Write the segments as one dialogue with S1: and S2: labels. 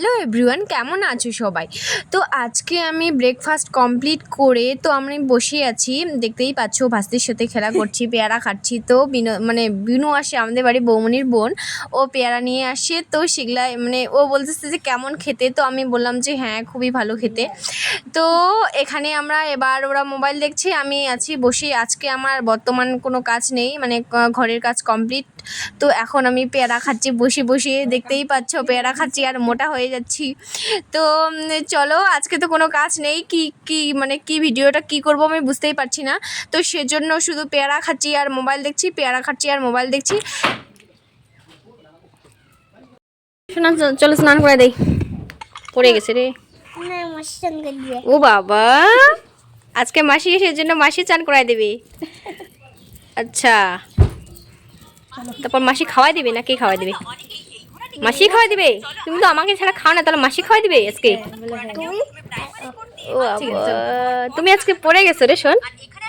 S1: Hello everyone কেমন আছো সবাই? তো আজকে আমি ব্রেকফাস্ট কমপ্লিট করে তো আমি বসে আছি দেখতেই পাচ্ছ ভাস্তির সাথে খেলা করছি পেয়ারা খাচ্ছি। তো বিনো মানে বিনু আসে আমাদের বাড়ি বৌমনির বোন ও পেয়ারা নিয়ে আসে। তো সেগুলা মানে ও বলতেছে যে কেমন খেতে? তো আমি বললাম যে হ্যাঁ খুবই ভালো খেতে। তো এখানে আমরা এবার ওরা মোবাইল দেখছি আমি আছি বসে। আজকে আমার বর্তমান কোনো কাজ নেই মানে ঘরের কাজ কমপ্লিট তো এখন আমি পেয়ারা খাচ্ছি বসে বসে দেখতেই পাচ্ছ পেয়ারা খাচ্ছি আর মোটা হয়ে যাচ্ছি। তো চলো আজকে তো কোনো কাজ নেই কি কি মানে কি ভিডিওটা কি করব আমি বুঝতেই পারছি না। তো সেজন্য শুধু পেয়ারা খাচ্ছি আর মোবাইল দেখছি পেয়ারা খাচ্ছি আর মোবাইল দেখছি। শোনা চলো স্নান করে দেই। পড়ে গেছে রে। ও বাবা! আজকে মাসি এসে জন্য মাসি চান করাই দেবে। আচ্ছা। তারপর মাসি খাওয়াই দিবে না কে খাওয়াই দিবে? মাসি খাওয়াই দিবে? তুমি তো আমাকে ছাড়া খাও না তাহলে মাসি খাওয়াই দিবে আজকে? তুমি আজকে পড়ে গেছো রে শোন।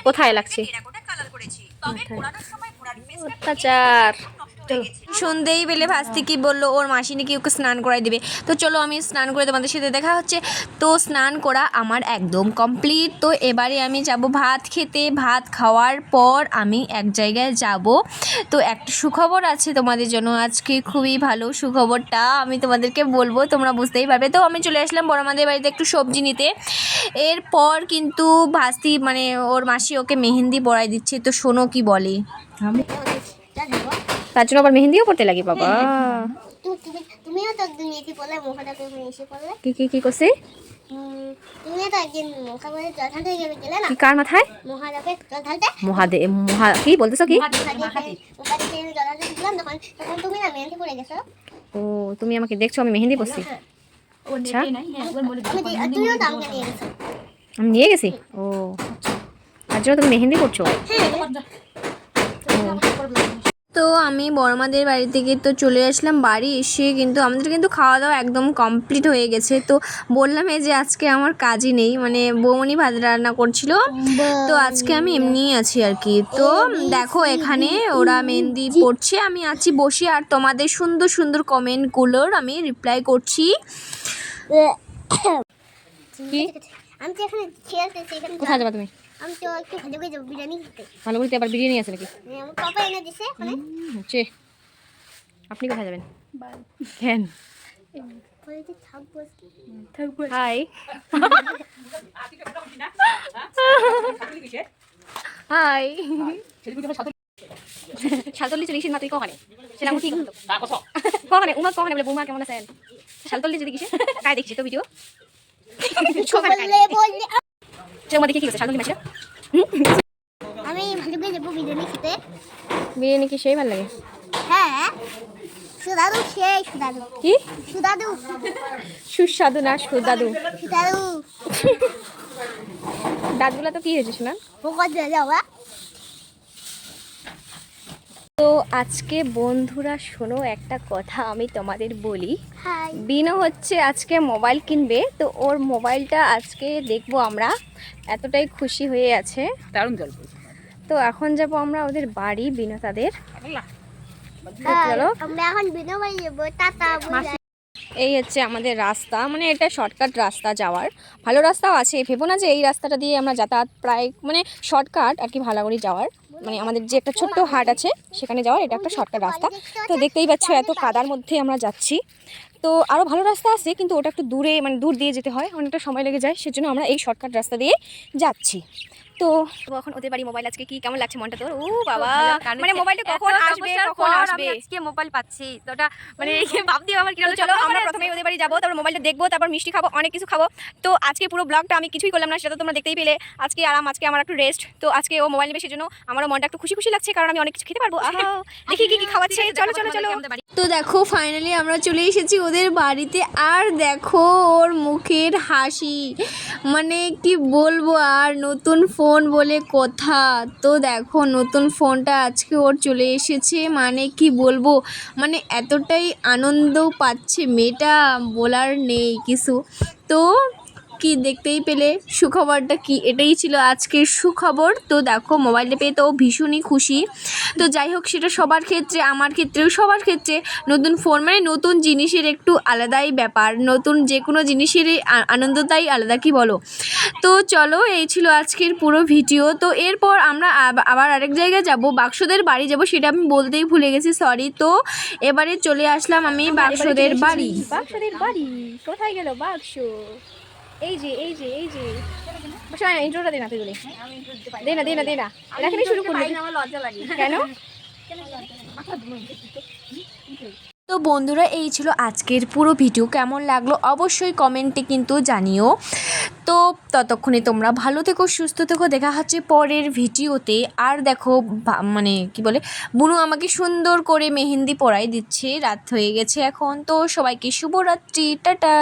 S1: কোথায় লাগছে? অত্যাচার। সন্ধেই বেলে ভাস্তি কি বলল, ওর মাসি নাকি ওকে স্নান করাই দিবে। তো চলো আমি স্নান করে তোমাদের সাথে দেখা হচ্ছে। তো স্নান করা আমার একদম কমপ্লিট তো এবারে আমি যাব ভাত খেতে। ভাত খাওয়ার পর আমি এক জায়গায় যাব। তো একটা সুখবর আছে তোমাদের জন্য। আজকে খুবই ভালো সুখবরটা আমি তোমাদেরকে বলব, তোমরা বুঝতেই পারবে। তো আমি চলে আসলাম বড় আমাদের বাড়িতে একটু সবজি নিতে। এরপর কিন্তু ভাস্তি মানে ওর মাসি ওকে মেহেন্দি পরাই দিচ্ছে। তো শোনো কি বলে। তার জন্য আবার মেহেন্দিও পড়তে লাগে বাবা।
S2: তুমিও তো একদিন মুখাটা এসে পড়লে
S1: কি কি কি করছে?
S2: তুমিও তো একদিন মুখা বলে জল ঢালতে গেলে গেলে না?
S1: কি কার মাথায়?
S2: মহাদেবে জল ঢালতে?
S1: মহাদে মহা কি বলতেছো কি?
S2: মুখা দিয়ে মুখা দিয়ে জল ঢালতে গেলাম তখন তখন তুমি না মেহেন্দি গেছো।
S1: ও তুমি আমাকে দেখছ আমি মেহেন্দি পরছি। আচ্ছা।
S2: দি- আর তুমিও তো আমাকে নিয়ে গেছো।
S1: আমি নিয়ে গেছি? ও তার জন্য তুমি মেহেন্দি করছ তো আমি বড়মাদের বাড়ি থেকে তো চলে আসলাম বাড়ি এসে কিন্তু আমাদের কিন্তু খাওয়া দাওয়া একদম কমপ্লিট হয়ে গেছে। তো বললাম এই যে আজকে আমার কাজই নেই মানে বৌমনি ভাত রান্না করছিল। তো আজকে আমি এমনিই আছি আর কি। তো দেখো এখানে ওরা মেহেন্দি পড়ছে আমি আছি বসে। আর তোমাদের সুন্দর সুন্দর কমেন্টগুলোর আমি রিপ্লাই করছি। কি?
S2: আমি তো এখানে এখানে
S1: কোথায় যাবা তুমি?
S2: আমি তো একটু ভালো করে যাব বিরিয়ানি খেতে।
S1: ভালো বলতে আবার বিরিয়ানি আছে নাকি?
S2: মানে আমার পাপা এনে দিছে মানে।
S1: হচ্ছে। আপনি কোথায় যাবেন? কেন? হাই। হাই। শালতলি চলে তুই কখানে? সেটা ঠিক কখানে? উমা কখানে? বলে বৌমা কেমন আছেন? শালতলি যদি গেছে কাই দেখছি তো ভিডিও? কি
S2: আমি বিরিয়ানি খেতে।
S1: বিরিয়ানি কি সেই ভালো লাগে
S2: হ্যাঁ সুদাদু সেই সুদাদু
S1: কি?
S2: সুদাদু
S1: সুস্বাদু না সুদাদু
S2: সুদাদু
S1: দাঁতগুলো তো কি হয়েছে শোনা?
S2: ভোগত দিয়ে যাওয়া।
S1: তো আজকে বন্ধুরা শোনো একটা কথা আমি তোমাদের বলি। বিনো হচ্ছে আজকে মোবাইল কিনবে তো ওর মোবাইলটা আজকে দেখব আমরা। এতটাই খুশি হয়ে আছে।
S3: দারুণ গল্প
S1: তো এখন যাব আমরা ওদের বাড়ি বিনো তাদের। চলো।
S2: আমরা এখন বিনো বাড়ি যাব টাটা
S1: এই হচ্ছে আমাদের রাস্তা মানে এটা শর্টকাট রাস্তা যাওয়ার। ভালো রাস্তাও আছে ভেবো না যে এই রাস্তাটা দিয়ে আমরা যাতায়াত প্রায় মানে শর্টকাট আর কি ভালো করে যাওয়ার। মানে আমাদের যে একটা ছোট্ট হাট আছে, সেখানে যাওয়ার এটা একটা শর্টকাট রাস্তা। তো দেখতেই পাচ্ছ এত কাদার মধ্যে আমরা যাচ্ছি। তো আরও ভালো রাস্তা আছে, কিন্তু ওটা একটু দূরে মানে দূর দিয়ে যেতে হয়, অনেকটা সময় লেগে যায়, সেজন্য আমরা এই শর্টকাট রাস্তা দিয়ে যাচ্ছি। তো তো এখন ওদের বাড়ি মোবাইল আজকে কি কেমন লাগছে মনটা তোর? ও বাবা। মানে মোবাইলটা কখন আসবে কখন আসবে?
S4: আজকে মোবাইল পাচ্ছি তো ওটা মানে ভাবতেই আমার
S1: তো চলো আমরা প্রথমে ওদের বাড়ি যাব তারপর মোবাইলটা দেখব তারপর মিষ্টি খাব অনেক কিছু খাব। তো আজকে পুরো ব্লগটা আমি কিছুই করলাম না সেটা তো তোমরা দেখতেই পেলে। আজকে আরাম আজকে আমার একটু রেস্ট তো আজকে ও মোবাইল নেবে সেজন্য আমারও মনটা একটু খুশি খুশি লাগছে কারণ আমি অনেক কিছু খেতে পারব। আহা, দেখি কি কি খাওয়াচ্ছে। চলো চলো চলো। তো দেখো ফাইনালি আমরা চলে এসেছি ওদের বাড়িতে আর দেখো ওর মুখের হাসি। মানে কি বলব আর নতুন ফোন বলে কথা। তো দেখো, নতুন ফোনটা আজকে ওর চলে এসেছে। মানে কি বলব মানে এতটাই আনন্দ পাচ্ছে মেয়েটা, বলার নেই কিছু। তো কি দেখতেই পেলে? সুখবরটা কি? এটাই ছিল আজকের সুখবর। তো দেখো মোবাইলটা পেয়ে তো ভীষণই খুশি। তো যাই হোক সেটা সবার ক্ষেত্রে আমার ক্ষেত্রেও সবার ক্ষেত্রে নতুন ফোন মানে নতুন জিনিসের একটু আলাদাই ব্যাপার। নতুন যে কোনো জিনিসেরই আনন্দটাই আলাদা কি বলো? তো চলো এই ছিল আজকের পুরো ভিডিও। তো এরপর আমরা আবার আরেক জায়গায় যাব। বাক্সদের বাড়ি যাব সেটা আমি বলতেই ভুলে গেছি সরি তো এবারে চলে আসলাম আমি বাক্সদের বাড়ি।
S4: বাক্সদের বাড়ি? কোথায় গেল বাক্স? এই যে এই যে এই যে। শোনা ইন্ট্রোটা দে না তুই বলে দে না দে না দে না। এখানে শুরু করলি আমার লজ্জা লাগে। কেন?
S1: তো বন্ধুরা এই ছিল আজকের পুরো ভিডিও। কেমন লাগল অবশ্যই কমেন্টে কিন্তু জানিও। তো ততক্ষণে তোমরা ভালো থেকো সুস্থ থেকো। দেখা হচ্ছে পরের ভিডিওতে। আর দেখো মানে কি বলে বুনু আমাকে সুন্দর করে মেহেন্দি পরাই দিচ্ছে। রাত হয়ে গেছে এখন। তো সবাইকে শুভরাত্রি। টাটা।